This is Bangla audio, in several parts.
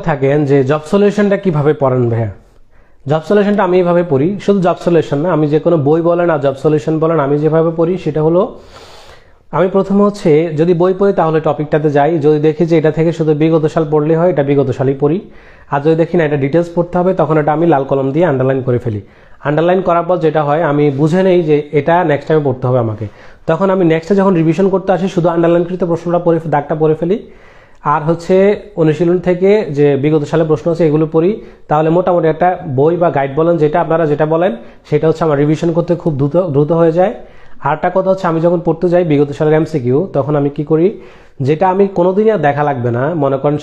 থাকেন যে জব সলিউশনটা কীভাবে পড়েন ভাইয়া? জব সলিউশনটা আমি এইভাবে পড়ি, শুধু জব সলিউশন না, আমি যে কোনো বই বলেন আর জব সলিউশন বলেন, আমি যেভাবে পড়ি সেটা হলো, আমি প্রথমে হচ্ছে যদি বই পড়ি তাহলে টপিকটাতে যাই, যদি দেখি যে এটা থেকে শুধু বিগত সাল পড়লে হয়, এটা বিগত সালই পড়ি। আর যদি দেখি না, এটা ডিটেলস পড়তে হবে, তখন এটা আমি লাল কলম দিয়ে আন্ডারলাইন করে ফেলি। আন্ডারলাইন করার পর যেটা হয়, আমি বুঝে নেই যে এটা নেক্সট টাইমে পড়তে হবে আমাকে। তখন আমি নেক্সটে যখন রিভিশন করতে আসি, শুধু আন্ডারলাইনকৃত প্রশ্নটা পড়ে, দাগটা পড়ে ফেলি। আর হচ্ছে অনুশীলন থেকে যে বিগত সালে প্রশ্ন আছে, এগুলো পড়ি। তাহলে মোটামুটি একটা বই বা গাইড বলেন, যেটা আপনারা যেটা বলেন, সেটা হচ্ছে আমার রিভিশন করতে খুব দ্রুত দ্রুত হয়ে যায়। আরটা কথা হচ্ছে, আমি যখন পড়তে যাই বিগত সালের এমসিকিউ তখন আমি কি করি, যেটা আমি কোনোদিনই আর দেখা লাগবে না। মনে করেন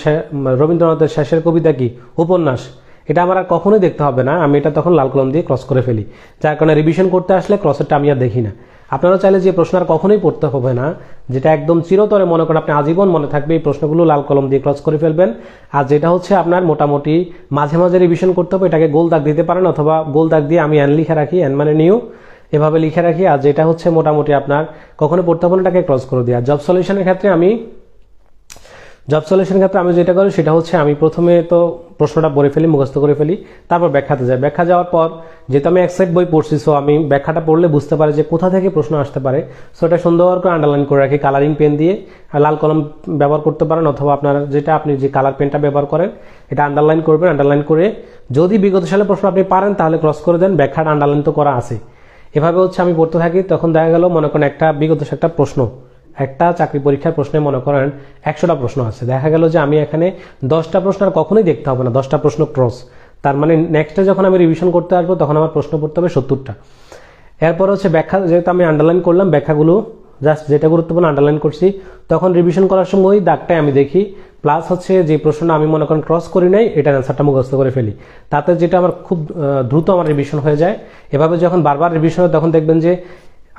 রবীন্দ্রনাথের শেষের কবিতা কি? উপন্যাস। এটা আমার আর কখনোই দেখতে হবে না। আমি এটা তখন লাল কলম দিয়ে ক্রস করে ফেলি। যার কারণে রিভিশন করতে আসলে ক্রসেরটা আমি আর দেখি না। আপনারা চাইলে যে প্রশ্ন আর কখনোই পড়তে হবে না, যেটা একদম চিরতরে মনে করেন আপনি আজীবন মনে থাকবে, এই প্রশ্নগুলো লাল কলম দিয়ে ক্রস করে ফেলবেন। আর যেটা হচ্ছে আপনার মোটামুটি মাঝে মাঝে রিভিশন করতে হবে, এটাকে গোল দাগ দিতে পারেন অথবা গোল দাগ দিয়ে আমি অ্যান লিখে রাখি অ্যান মানে নিউ এভাবে লিখে রাখি। আর যেটা হচ্ছে মোটামুটি আপনার কখনো পড়তে হবে না, এটাকে ক্রস করে দেওয়া জব সলিউশনের ক্ষেত্রে আমি জব সলিউশনের ক্ষেত্রে আমি যেটা করি সেটা হচ্ছে আমি প্রথমে তো প্রশ্নটা পড়ে ফেলি, মুখস্থ করে ফেলি, তারপর ব্যাখ্যাতে যাই। ব্যাখ্যা যাওয়ার পর যেহেতু আমি এক বই পড়ছি সো আমি ব্যাখ্যাটা পড়লে বুঝতে পারি যে কোথা থেকে প্রশ্ন আসতে পারে। সো এটা সুন্দর করে আন্ডারলাইন করে রাখি কালারিং পেন দিয়ে। লাল কলম ব্যবহার করতে পারেন, অথবা আপনার যেটা আপনি যে কালার পেনটা ব্যবহার করেন, এটা আন্ডারলাইন করবেন আন্ডারলাইন করে যদি বিগত সালে প্রশ্ন আপনি পারেন, তাহলে ক্রস করে দেন, ব্যাখ্যাটা আন্ডারলাইন তো করা আছে। এভাবে হচ্ছে আমি পড়তে থাকি, তখন দেখা গেল মনে করেন একটা বিগত একটা প্রশ্ন। একটা চাকরি পরীক্ষার প্রশ্নে মনে করেন একশোটা প্রশ্ন আছে। দেখা গেল যে আমি এখানে দশটা প্রশ্ন আর কখনোই দেখতে হবে না, দশটা প্রশ্ন ক্রস তার মানে নেক্সটে যখন আমি রিভিশন করতে আসব, তখন আমার প্রশ্ন পড়তে হবে সত্তরটা। এরপর হচ্ছে ব্যাখ্যা, যেহেতু আমি আন্ডারলাইন করলাম, ব্যাখ্যাগুলো জাস্ট যেটা গুরুত্বপূর্ণ আন্ডারলাইন করছি, তখন রিভিশন করার সময় দাগটাই আমি দেখি। প্লাস হচ্ছে যে প্রশ্নটা আমি মনে করেন ক্রস করি নাই, এটার অ্যান্সারটা মুখস্থ করে ফেলি। তাতে যেটা আমার খুব দ্রুত আমার রিভিশন হয়ে যায়। এভাবে যখন বারবার রিভিশন হয়, তখন দেখবেন যে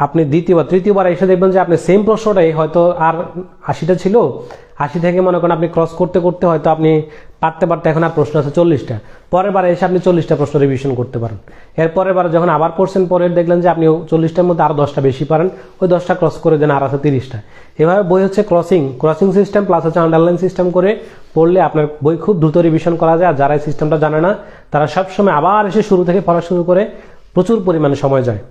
আপনি দ্বিতীয়বার, তৃতীয়বার এসে দেখবেন যে আপনি সেম প্রশ্নটাই হয়তো আর আশিটা ছিল, আশি থেকে মনে করেন আপনি ক্রস করতে করতে হয়তো আপনি পারতে পারতে এখন আর প্রশ্ন আছে চল্লিশটা। পরের বার এসে আপনি চল্লিশটা প্রশ্ন রিভিশন করতে পারেন। এর পরের বার যখন আবার পড়ছেন পরে দেখলেন যে আপনি চল্লিশটার মধ্যে আরও দশটা বেশি পারেন, ওই দশটা ক্রস করে দেন আর আছে তিরিশটা। এভাবে বই হচ্ছে ক্রসিং ক্রসিং সিস্টেম প্লাস হচ্ছে আন্ডারলাইন সিস্টেম করে পড়লে আপনার বই খুব দ্রুত রিভিশন করা যায়। আর যারা এই সিস্টেমটা জানে না, তারা সবসময় আবার এসে শুরু থেকে পড়া শুরু করে প্রচুর পরিমাণে সময় যায়।